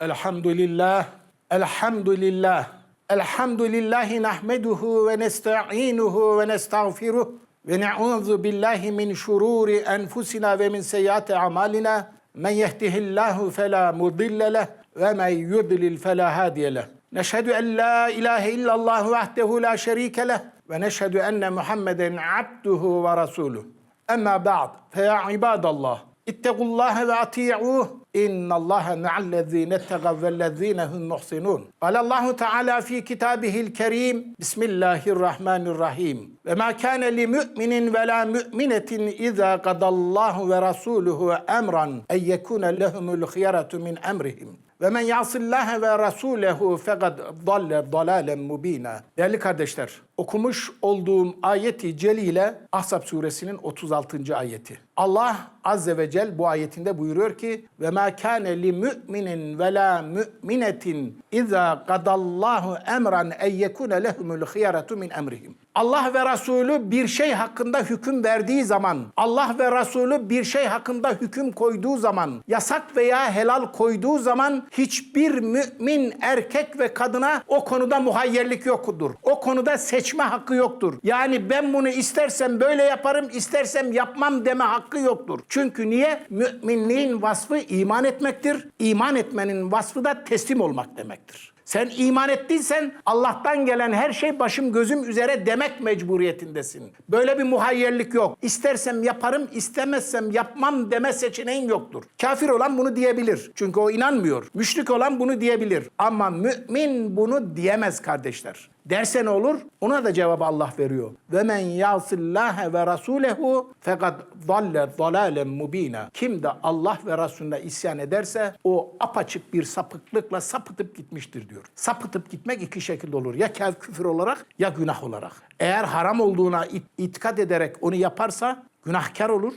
Elhamdülillah, elhamdülillah, elhamdülillahi nahmeduhu ve nesta'inuhu ve nestağfiruh ve ne'udhu billahi min şururi enfusina ve min seyyiati amalina. Men yehdihillahu fela mudille ve men yudlil fela hadiye leh. Neşhedü en la ilahe illallah vahdehu la şerike leh ve neşhedü enne Muhammeden abduhu ve resuluh. Amma ba'd fe ya ibadallah ittaqullaha ve ati'uh innallaha ma'allezine ettegav vellezine hum muhsinun. Alallahu Teala fi kitabihil kerim Bismillahirrahmanirrahim. Ve ma kana li mu'minin ve la mu'minetin iza qadallahu ve rasuluhu emran en yekuna lehumul khiyaratu min emrihim. Ve men yasillaha ve rasulehu fekad dalle dalalen mubina. Değerli kardeşler, okumuş olduğum ayeti celile Ahzab suresinin 36. ayeti. Allah azze ve cel bu ayetinde buyuruyor ki ve ma kane li mu'minin ve la mu'minetin iza qadallahu emran en yekuna lehumul khiyaratu min emrihim. Allah ve Resulü bir şey hakkında hüküm verdiği zaman, Allah ve Resulü bir şey hakkında hüküm koyduğu zaman, yasak veya helal koyduğu zaman hiçbir mümin erkek ve kadına o konuda muhayyerlik yoktur. O konuda seçme hakkı yoktur. Yani ben bunu istersem böyle yaparım, istersem yapmam deme hakkı yoktur. Çünkü niye? Müminliğin vasfı iman etmektir. İman etmenin vasfı da teslim olmak demektir. Sen iman ettiysen Allah'tan gelen her şey başım gözüm üzere demek mecburiyetindesin. Böyle bir muhayyerlik yok. İstersem yaparım, istemezsem yapmam deme seçeneğin yoktur. Kafir olan bunu diyebilir. Çünkü o inanmıyor. Müşrik olan bunu diyebilir. Ama mümin bunu diyemez kardeşler. Derse ne olur? Ona da cevabı Allah veriyor. Ve men yasillâhe ve rasûlehu fekad dalle dalâlen mubînâ. Kim de Allah ve Resulüne isyan ederse o apaçık bir sapıklıkla sapıtıp gitmiştir diyor. Sapıtıp gitmek iki şekilde olur. Ya küfür olarak ya günah olarak. Eğer haram olduğuna it- itikad ederek onu yaparsa günahkar olur.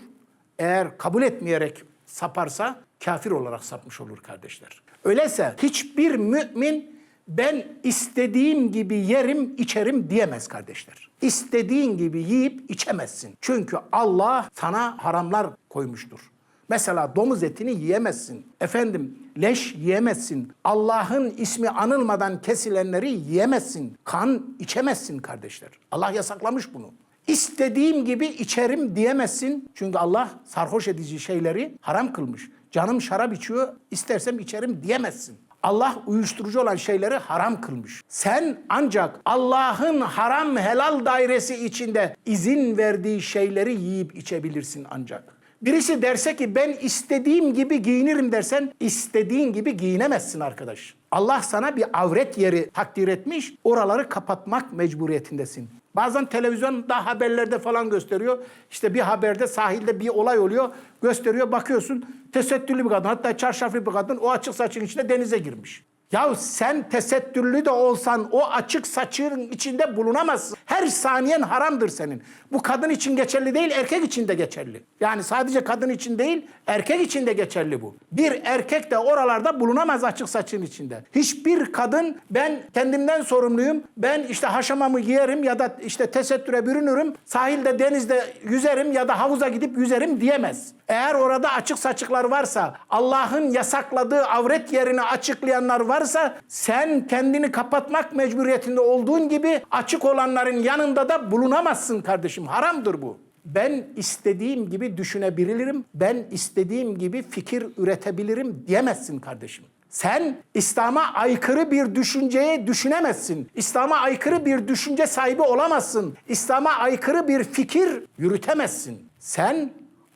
Eğer kabul etmeyerek saparsa kafir olarak sapmış olur kardeşler. Öyleyse hiçbir mümin ben istediğim gibi yerim, içerim diyemez kardeşler. İstediğin gibi yiyip içemezsin. Çünkü Allah sana haramlar koymuştur. Mesela domuz etini yiyemezsin. Efendim leş yiyemezsin. Allah'ın ismi anılmadan kesilenleri yiyemezsin. Kan içemezsin kardeşler. Allah yasaklamış bunu. İstediğim gibi içerim diyemezsin. Çünkü Allah sarhoş edici şeyleri haram kılmış. Canım şarap içiyor, istersem içerim diyemezsin. Allah uyuşturucu olan şeyleri haram kılmış. Sen ancak Allah'ın haram helal dairesi içinde izin verdiği şeyleri yiyip içebilirsin ancak. Birisi derse ki ben istediğim gibi giyinirim dersen istediğin gibi giyinemezsin arkadaş. Allah sana bir avret yeri takdir etmiş, oraları kapatmak mecburiyetindesin. Bazen televizyonda haberlerde falan gösteriyor. İşte bir haberde sahilde bir olay oluyor. Gösteriyor bakıyorsun tesettürlü bir kadın hatta çarşaflı bir kadın o açık saçın içinde denize girmiş. Ya sen tesettürlü de olsan o açık saçın içinde bulunamazsın. Her saniyen haramdır senin. Bu kadın için geçerli değil, erkek için de geçerli. Yani sadece kadın için değil, erkek için de geçerli bu. Bir erkek de oralarda bulunamaz açık saçın içinde. Hiçbir kadın ben kendimden sorumluyum, ben işte haşamamı giyerim ya da işte tesettüre bürünürüm, sahilde denizde yüzerim ya da havuza gidip yüzerim diyemez. Eğer orada açık saçıklar varsa, Allah'ın yasakladığı avret yerini açıklayanlar varsa sen kendini kapatmak mecburiyetinde olduğun gibi açık olanların yanında da bulunamazsın kardeşim. Haramdır bu. Ben istediğim gibi düşünebilirim, ben istediğim gibi fikir üretebilirim diyemezsin kardeşim. Sen İslam'a aykırı bir düşünceye düşünemezsin. İslam'a aykırı bir düşünce sahibi olamazsın. İslam'a aykırı bir fikir yürütemezsin. Sen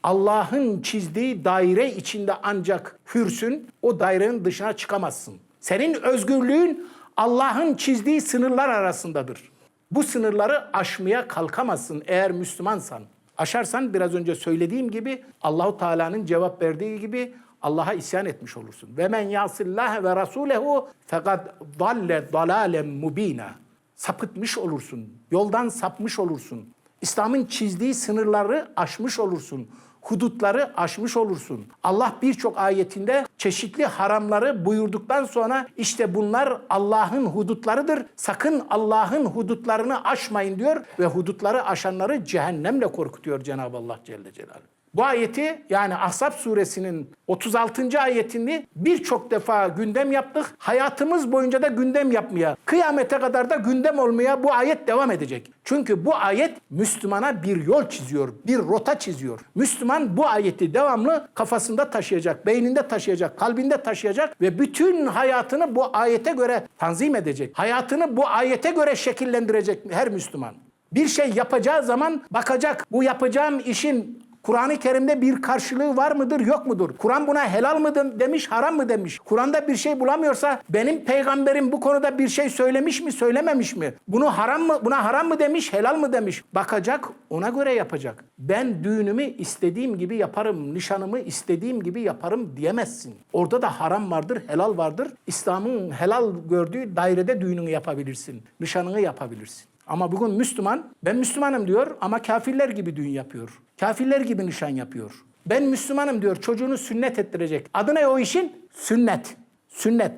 Allah'ın çizdiği daire içinde ancak hürsün, o dairenin dışına çıkamazsın. Senin özgürlüğün Allah'ın çizdiği sınırlar arasındadır. Bu sınırları aşmaya kalkamazsın eğer Müslümansan. Aşarsan biraz önce söylediğim gibi Allahu Teala'nın cevap verdiği gibi Allah'a isyan etmiş olursun. Ve men yasillah ve rasulehu fekad dalle dalalen mubina. Sapıtmış olursun. Yoldan sapmış olursun. İslam'ın çizdiği sınırları aşmış olursun. Hudutları aşmış olursun. Allah birçok ayetinde çeşitli haramları buyurduktan sonra işte bunlar Allah'ın hudutlarıdır. Sakın Allah'ın hudutlarını aşmayın diyor ve hudutları aşanları cehennemle korkutuyor Cenab-ı Allah Celle Celaluhu. Bu ayeti yani Ahzab suresinin 36. ayetini birçok defa gündem yaptık. Hayatımız boyunca da gündem yapmaya, kıyamete kadar da gündem olmaya bu ayet devam edecek. Çünkü bu ayet Müslümana bir yol çiziyor, bir rota çiziyor. Müslüman bu ayeti devamlı kafasında taşıyacak, beyninde taşıyacak, kalbinde taşıyacak ve bütün hayatını bu ayete göre tanzim edecek. Hayatını bu ayete göre şekillendirecek her Müslüman. Bir şey yapacağı zaman bakacak bu yapacağım işin Kur'an-ı Kerim'de bir karşılığı var mıdır, yok mudur? Kur'an buna helal mı dem- demiş, haram mı demiş? Kur'an'da bir şey bulamıyorsa benim peygamberim bu konuda bir şey söylemiş mi, söylememiş mi? Bunu haram mı, buna haram mı demiş, helal mı demiş? Bakacak, ona göre yapacak. Ben düğünümü istediğim gibi yaparım, nişanımı istediğim gibi yaparım diyemezsin. Orada da haram vardır, helal vardır. İslam'ın helal gördüğü dairede düğününü yapabilirsin, nişanını yapabilirsin. Ama bugün Müslüman, ben Müslümanım diyor ama kafirler gibi düğün yapıyor. Kafirler gibi nişan yapıyor. Ben Müslümanım diyor, çocuğunu sünnet ettirecek. Adı ne o işin? Sünnet. Sünnet.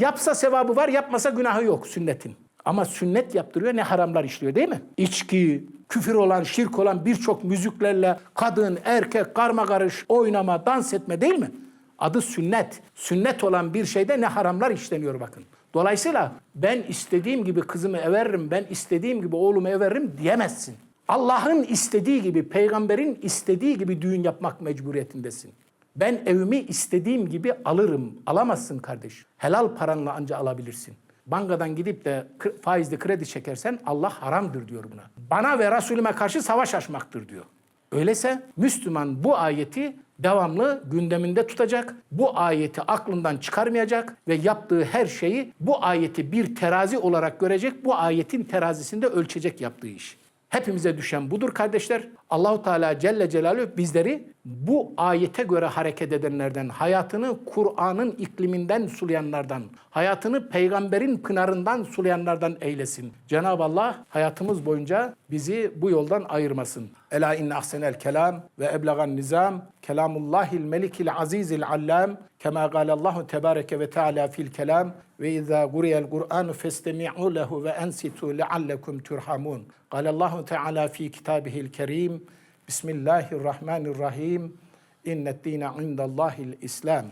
Yapsa sevabı var, yapmasa günahı yok sünnetin. Ama sünnet yaptırıyor, ne haramlar işliyor değil mi? İçki, küfür olan, şirk olan birçok müziklerle kadın, erkek, karma karış, oynama, dans etme değil mi? Adı sünnet. Sünnet olan bir şeyde ne haramlar işleniyor bakın. Dolayısıyla ben istediğim gibi kızımı everirim, ben istediğim gibi oğlumu everirim diyemezsin. Allah'ın istediği gibi, peygamberin istediği gibi düğün yapmak mecburiyetindesin. Ben evimi istediğim gibi alırım. Alamazsın kardeş. Helal paranla anca alabilirsin. Bankadan gidip de faizli kredi çekersen Allah haramdır diyor buna. Bana ve Resulüme karşı savaş açmaktır diyor. Öyleyse Müslüman bu ayeti devamlı gündeminde tutacak. Bu ayeti aklından çıkarmayacak ve yaptığı her şeyi bu ayeti bir terazi olarak görecek. Bu ayetin terazisinde ölçecek yaptığı iş. Hepimize düşen budur kardeşler. Allahu Teala Celle Celaluhu bizleri bu ayete göre hareket edenlerden, hayatını Kur'an'ın ikliminden sulayanlardan, hayatını peygamberin pınarından sulayanlardan eylesin. Cenab-ı Allah hayatımız boyunca bizi bu yoldan ayırmasın. Ela inne ahsenel kelam ve eblegan nizam kelamullahil melikil azizil allam kema galallahu tebareke ve teala fil kelam ve izâ guriyel Kur'anu festemi'u lehu ve ensitu leallekum turhamun. Galallahu Teala fi kitabihil kerim Bismillahirrahmanirrahim. İnned dîne indallâhil İslam.